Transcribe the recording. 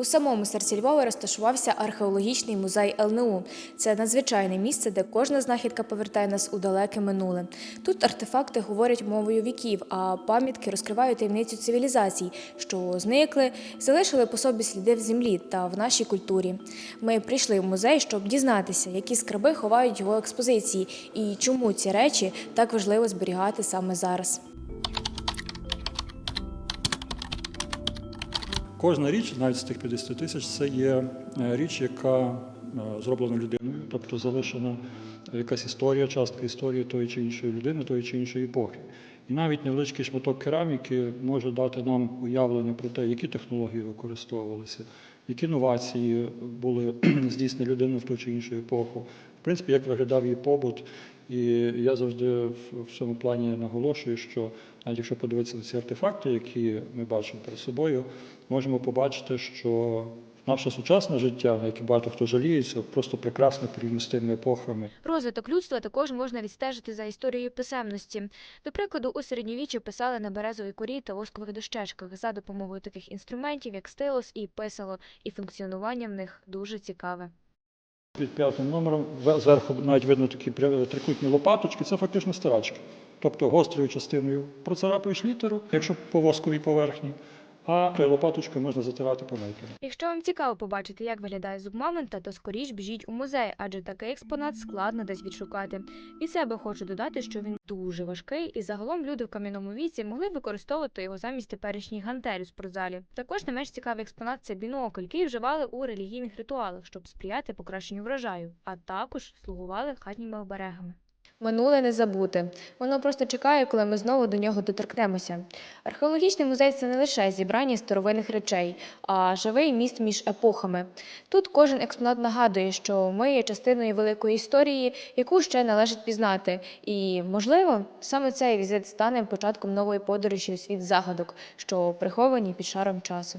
У самому серці Львова розташувався археологічний музей ЛНУ. Це надзвичайне місце, де кожна знахідка повертає нас у далеке минуле. Тут артефакти говорять мовою віків, а пам'ятки розкривають таємницю цивілізацій, що зникли, залишили по собі сліди в землі та в нашій культурі. Ми прийшли в музей, щоб дізнатися, які скарби ховають його експозиції і чому ці речі так важливо зберігати саме зараз. Кожна річ, навіть з тих 50 тисяч, це є е, річ, яка е, зроблена людиною, тобто залишена якась історія, частка історії тої чи іншої людини, тої чи іншої епохи. І навіть невеличкий шматок кераміки може дати нам уявлення про те, які технології використовувалися, які новації були здійснені людиною в ту чи іншу епоху. В принципі, як виглядав її побут. І я завжди в цьому плані наголошую, що навіть якщо подивитися на ці артефакти, які ми бачимо перед собою, можемо побачити, що наше сучасне життя, яке багато хто жаліється, просто прекрасно порівняно з тими епохами. Розвиток людства також можна відстежити за історією писемності. До прикладу, у середньовіччі писали на березовій корі та воскових дощечках за допомогою таких інструментів, як стилус і писало, і функціонування в них дуже цікаве. Під п'ятим номером зверху навіть видно такі трикутні лопаточки, це фактично старачки. Тобто гострою частиною процарапуєш літеру, якщо по восковій поверхні, а лопаточкою можна затирати помилками. Якщо вам цікаво побачити, як виглядає зуб мамонта, то скоріш біжіть у музей, адже такий експонат складно десь відшукати. Від себе хочу додати, що він дуже важкий, і загалом люди в кам'яному віці могли використовувати його замість теперішніх гантель у спортзалі. Також не менш цікавий експонат це бінокль, який вживали у релігійних ритуалах, щоб сприяти покращенню врожаю, а також слугували хатніми оберегами. Минуле не забути. Воно просто чекає, коли ми знову до нього доторкнемося. Археологічний музей це не лише зібрання старовинних речей, а живий міст між епохами. Тут кожен експонат нагадує, що ми є частиною великої історії, яку ще належить пізнати. І, можливо, саме цей візит стане початком нової подорожі у світ загадок, що приховані під шаром часу.